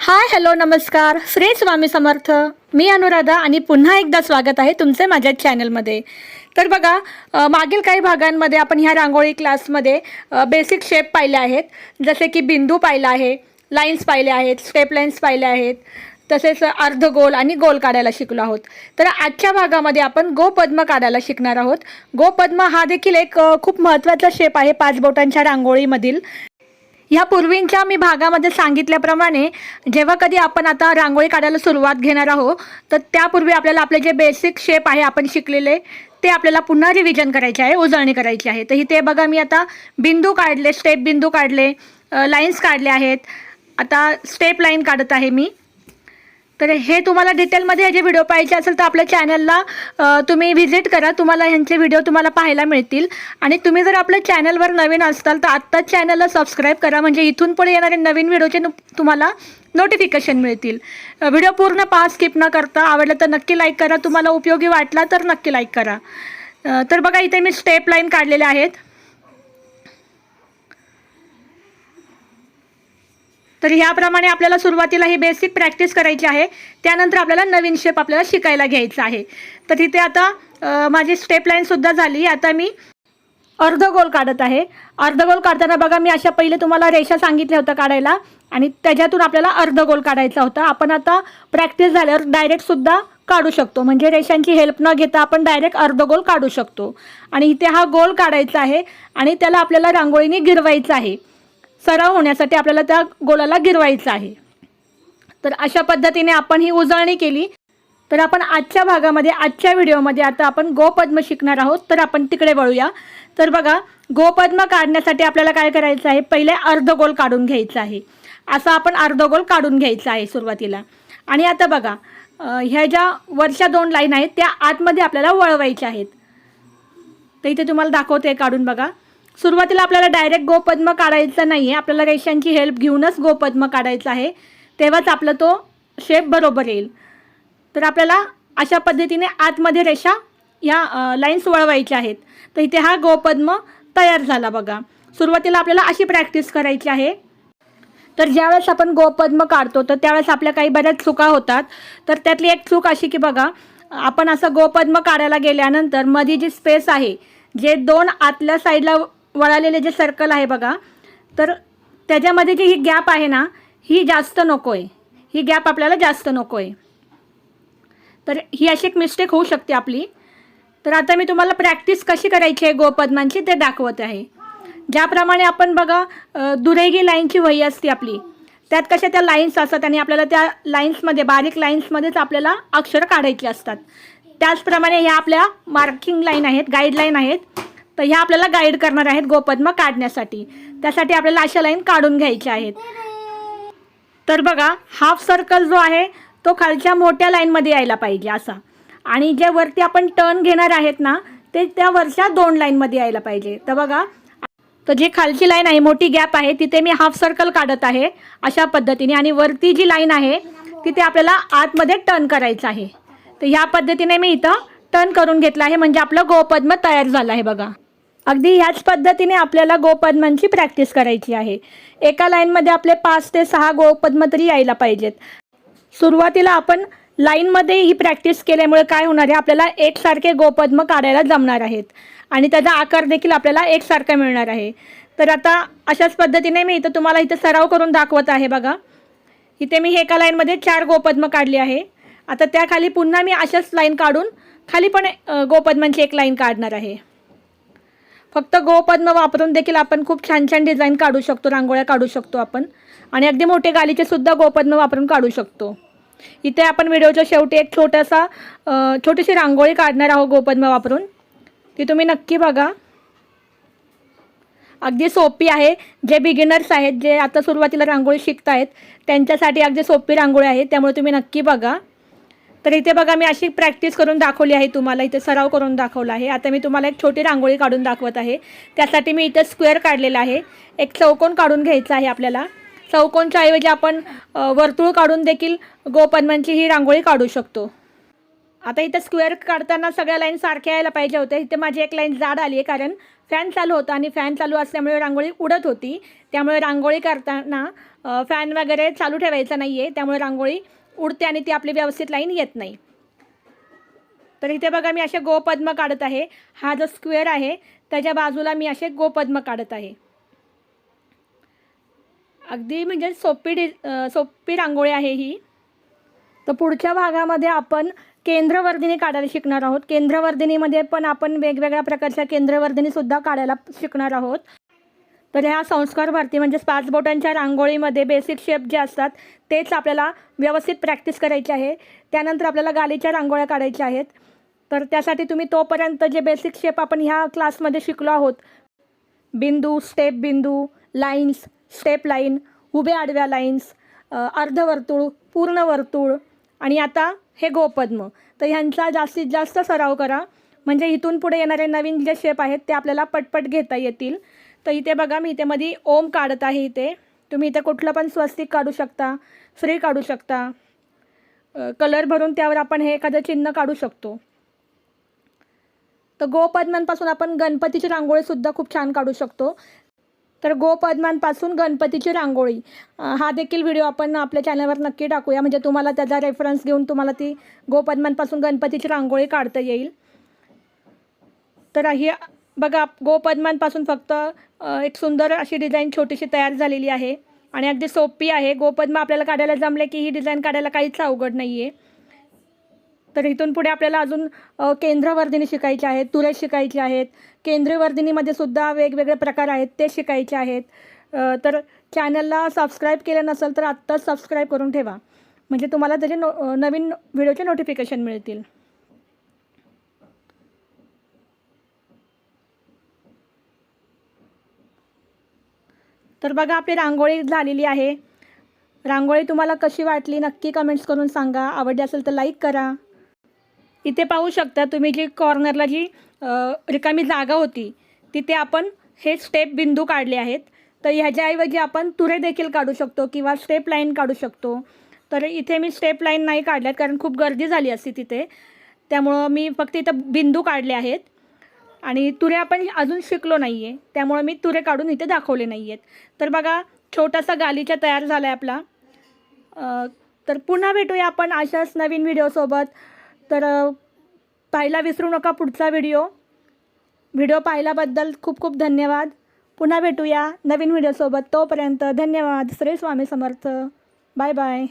Hi hello नमस्कार. श्री स्वामी समर्थ. मी अनुराधा आणि पुन्हा एकदा स्वागत आहे तुमचे माझ्या चॅनलमध्ये. तर बघा मागील काही भागांमध्ये आपण ह्या रांगोळी क्लासमध्ये बेसिक शेप पाहिले आहेत. जसे की बिंदू पाहिला आहे लाईन्स पाहिले आहेत स्टेप लाईन्स पाहिले आहेत. तसेच अर्ध गोल आणि गोल काढायला शिकलो आहोत. तर आजच्या भागामध्ये आपण गोपद्म काढायला शिकणार आहोत. गोपद्म हा देखील एक खूप महत्त्वाचा शेप आहे पाच बोटांच्या रांगोळीमधील. ह्या पूर्वींच्या मी भागामध्ये सांगितल्याप्रमाणे जेव्हा कधी आपण आता रांगोळी काढायला सुरुवात घेणार आहोत तर त्यापूर्वी आपल्याला आपले जे बेसिक शेप आहे आपण शिकलेले ते आपल्याला पुन्हा रिव्हिजन करायचे आहे उजळणी करायची आहे. तर इथे बघा मी आता बिंदू काढले स्टेप बिंदू काढले लाईन्स काढले आहेत. आता स्टेप लाईन काढत आहे मी. तर हे तुम्हाला डिटेलमध्ये ह्याचे व्हिडिओ पाहिजे असेल तर आपल्या चॅनलला तुम्ही व्हिजिट करा. तुम्हाला ह्यांचे व्हिडिओ तुम्हाला पाहायला मिळतील. आणि तुम्ही जर आपल्या चॅनलवर नवीन असाल तर आत्ताच चॅनलला सबस्क्राईब करा. म्हणजे इथून पुढे येणारे नवीन व्हिडिओचे तुम्हाला नोटिफिकेशन मिळतील. व्हिडिओ पूर्ण पहा स्किप न करता. आवडलं तर नक्की लाईक करा. तुम्हाला उपयोगी वाटला तर नक्की लाईक करा. तर बघा इथे मी स्टेप लाईन काढलेल्या आहेत. तर ह्याप्रमाणे आपल्याला सुरुवातीला ही बेसिक प्रॅक्टिस करायची आहे. त्यानंतर आपल्याला नवीन शेप आपल्याला शिकायला घ्यायचा आहे. तर तिथे आता माझी स्टेप लाईनसुद्धा झाली. आता मी अर्धगोल काढत आहे. अर्धगोल काढताना बघा मी अशा पहिले तुम्हाला रेषा सांगितल्या होत्या काढायला. आणि त्याच्यातून आपल्याला अर्धगोल काढायचा होता. आपण आता प्रॅक्टिस झाल्यावर डायरेक्टसुद्धा काढू शकतो. म्हणजे रेषांची हेल्प न घेता आपण डायरेक्ट अर्धगोल काढू शकतो. आणि इथे हा गोल काढायचा आहे. आणि त्याला आपल्याला रांगोळीने गिरवायचं आहे. सराव होण्यासाठी आपल्याला त्या गोलाला गिरवायचं आहे. तर अशा पद्धतीने आपण ही उजळणी केली. तर आपण आजच्या भागामध्ये आजच्या व्हिडिओमध्ये आता आपण गोपद्म शिकणार आहोत. तर आपण तिकडे वळूया. तर बघा गोपद्म काढण्यासाठी आपल्याला काय करायचं आहे? पहिले अर्धगोल काढून घ्यायचं आहे. असं आपण अर्धगोल काढून घ्यायचं आहे सुरुवातीला. आणि आता बघा ह्या ज्या वरच्या दोन लाईन आहेत त्या आतमध्ये आपल्याला वळवायच्या आहेत. तर इथे तुम्हाला दाखवते काढून बघा. सुरुवातीला आपल्याला डायरेक्ट गोपद्म काढायचं नाही आहे आपल्याला रेषांची हेल्प घेऊनच गोपद्म काढायचं आहे. तेव्हाच आपला तो शेप बरोबर येईल. तर आपल्याला अशा पद्धतीने आतमध्ये रेषा या लाईन्स वळवायच्या आहेत. तर इथे हा गोपद्म तयार झाला बघा. सुरुवातीला आपल्याला अशी प्रॅक्टिस करायची आहे. तर ज्यावेळेस आपण गोपद्म काढतो तर त्यावेळेस आपल्या काही बऱ्याच चुका होतात. तर त्यातली एक चूक अशी की बघा आपण असं गोपद्म काढायला गेल्यानंतरमध्ये जी स्पेस आहे जे दोन आतल्या साईडला वळालेले जे सर्कल आहे बघा तर त्याच्यामध्ये जी ही गॅप आहे ना ही जास्त नको आहे ही गॅप आपल्याला जास्त नको आहे तर ही अशी एक मिस्टेक होऊ शकते आपली. तर आता मी तुम्हाला प्रॅक्टिस कशी करायची आहे गोपद्मांची ते दाखवत आहे. ज्याप्रमाणे आपण बघा दुरेगी लाईनची वही असते आपली. त्यात कशा त्या लाईन्स असतात आणि आपल्याला त्या लाईन्समध्ये बारीक लाईन्समध्येच आपल्याला अक्षर काढायची असतात. त्याचप्रमाणे ह्या आपल्या मार्किंग लाईन आहेत गाईडलाईन आहेत. तर ह्या आपल्याला गाईड करणार आहेत गोपद्म काढण्यासाठी. त्यासाठी आपल्याला अशा लाईन काढून घ्यायच्या आहेत. तर बघा हाफ सर्कल जो आहे तो खालच्या मोठ्या लाईनमध्ये यायला पाहिजे असा. आणि जे वरती आपण टर्न घेणार आहेत ना ते त्या वरच्या दोन लाईनमध्ये यायला पाहिजे. तर बघा तर जी खालची लाईन आहे मोठी गॅप आहे तिथे मी हाफ सर्कल काढत आहे अशा पद्धतीने. आणि वरती जी लाईन आहे तिथे आपल्याला आतमध्ये टर्न करायचं आहे. तर ह्या पद्धतीने मी इथं टर्न करून घेतलं आहे. म्हणजे आपलं गोपद्म तयार झालं आहे बघा. अगदी ह्याच पद्धतीने आपल्याला गोपद्मांची प्रॅक्टिस करायची आहे. एका लाईनमध्ये आपले पाच ते सहा गोपद्म तरी यायला पाहिजेत. सुरुवातीला आपण लाईनमध्ये ही प्रॅक्टिस केल्यामुळे काय होणार आहे? आपल्याला एकसारखे गोपद्म काढायला जमणार आहेत. आणि त्याचा आकार देखील आपल्याला एकसारखा मिळणार आहे. तर आता अशाच पद्धतीने मी इथं तुम्हाला इथं सराव करून दाखवत आहे बघा. इथे मी एका लाईनमध्ये चार गोपद्म काढली आहे. आता त्याखाली पुन्हा मी अशाच लाईन काढून खाली पण गोपद्मांची एक लाईन काढणार आहे. फक्त गोपद्म वापरून देखील आपण खूप छान छान डिझाईन काढू शकतो रांगोळ्या काढू शकतो आपण. आणि अगदी मोठे गालीचे सुद्धा गोपद्म वापरून काढू शकतो. इथे आपण व्हिडिओच्या शेवटी एक छोटासा छोटीशी रांगोळी काढणार आहोत गोपद्म वापरून. ती तुम्ही नक्की बघा. अगदी सोपी आहे. जे बिगिनर्स आहेत जे आता सुरुवातीला रांगोळी शिकत आहेत त्यांच्यासाठी अगदी सोपी रांगोळी आहे. त्यामुळे तुम्ही नक्की बघा. तर इथे बघा मी अशी प्रॅक्टिस करून दाखवली आहे तुम्हाला. इथे सराव करून दाखवला आहे. आता मी तुम्हाला एक छोटी रांगोळी काढून दाखवत आहे. त्यासाठी मी इथे स्क्वेअर काढलेला आहे. एक चौकोन काढून घ्यायचा आहे आपल्याला. चौकोनच्या ऐवजी आपण वर्तुळ काढून देखील गोपन्मांची ही रांगोळी काढू शकतो. आता इथं स्क्वेअर काढताना सगळ्या लाईन सारख्या यायला पाहिजे होत्या. इथे माझी एक लाईन जाड आली आहे कारण फॅन चालू होता आणि फॅन चालू असल्यामुळे रांगोळी उडत होती. त्यामुळे रांगोळी करताना फॅन वगैरे चालू ठेवायचा नाही आहे त्यामुळे रांगोळी उडते आणि ती आपली व्यवस्थित लाईन येत नाही. तर इथे बघा मी असे गोपद्म काढत आहे. हा जो स्क्वेअर आहे त्याच्या बाजूला मी असे गोपद्म काढत आहे. अगदी म्हणजे सोपी डि सोपी रांगोळी आहे ही. तर पुढच्या भागामध्ये आपण केंद्रवर्धिनी काढायला शिकणार आहोत. केंद्रवर्धिनीमध्ये पण आपण वेगवेगळ्या प्रकारच्या केंद्रवर्धिनीसुद्धा काढायला शिकणार आहोत. तर ह्या संस्कार भारती म्हणजेच पाच बोटांच्या रांगोळीमध्ये बेसिक शेप जे असतात तेच आपल्याला व्यवस्थित प्रॅक्टिस करायची आहे. त्यानंतर आपल्याला गालीच्या रांगोळ्या काढायच्या आहेत. तर त्यासाठी तुम्ही तोपर्यंत जे बेसिक शेप आपण ह्या क्लासमध्ये शिकलो आहोत बिंदू स्टेप बिंदू लाईन्स स्टेप लाईन उभ्या आडव्या लाईन्स अर्धवर्तुळ पूर्ण वर्तुळ आणि आता हे गोपद्म. तर ह्यांचा जास्तीत जास्त सराव करा. म्हणजे इथून पुढे येणारे नवीन जे शेप आहेत ते आपल्याला पटपट घेता येतील. तर इथे बघा मी इथे मध्ये ओम काढत आहे इथे. तुम्ही इथे कुठलं पण स्वस्तिक काढू शकता फ्री काढू शकता. कलर भरून त्यावर आपण हे एखादं चिन्ह काढू शकतो. तर गोपद्मांपासून आपण गणपतीची रांगोळीसुद्धा खूप छान काढू शकतो. तर गोपद्मांपासून गणपतीची रांगोळी. हा देखील व्हिडिओ आपण आपल्या चॅनलवर नक्की टाकूया. म्हणजे तुम्हाला त्याचा रेफरन्स घेऊन तुम्हाला ती गोपद्मांपासून गणपतीची रांगोळी काढता येईल. तर ही बघा गोपद्मांपासून फक्त एक सुंदर अशी डिझाईन छोटीशी तयार झालेली आहे. आणि अगदी सोपी आहे. गोपद्म आपल्याला काढायला जमले की ही डिझाईन काढायला काहीच अवघड नाही आहे तर इथून पुढे आपल्याला अजून केंद्रवर्धिनी शिकायचे आहेत तुरे शिकायचे आहेत. केंद्रवर्धिनीमध्ये सुद्धा वेगवेगळे प्रकार आहेत ते शिकायचे आहेत. तर चॅनलला सबस्क्राईब केलं नसेल तर आत्ताच सबस्क्राईब करून ठेवा. म्हणजे तुम्हाला त्याचे नो नवीन व्हिडिओचे नोटिफिकेशन मिळतील. तर बघा आपली रांगोळी झालेली आहे. रांगोळी तुम्हाला कशी वाटली नक्की कमेंट्स करून सांगा. आवडली असेल तर लाईक करा. इथे पाहू शकता तुम्ही जी कॉर्नरला जी रिकामी जागा होती तिथे आपण हे स्टेप बिंदू काढले आहेत. तर ह्याच्याऐवजी आपण तुरे देखील काढू शकतो किंवा स्टेप लाईन काढू शकतो. तर इथे मी स्टेप लाईन नाही काढल्यात कारण खूप गर्दी झाली असती तिथे. त्यामुळं मी फक्त इथं बिंदू काढले आहेत. आणि तुरे आपण अजून शिकलो नाही आहे त्यामुळं मी तुरे काढून इथे दाखवले नाही आहेत तर बघा छोटासा गालीचा तयार झाला आहे आपला तर पुन्हा भेटूया आपण अशाच नवीन व्हिडिओसोबत तर पाहायला विसरू नका पुढचा व्हिडिओ व्हिडिओ पाहिल्याबद्दल खूप खूप धन्यवाद. पुन्हा भेटूया नवीन व्हिडिओसोबत तोपर्यंत धन्यवाद. श्री स्वामी समर्थ. Bye bye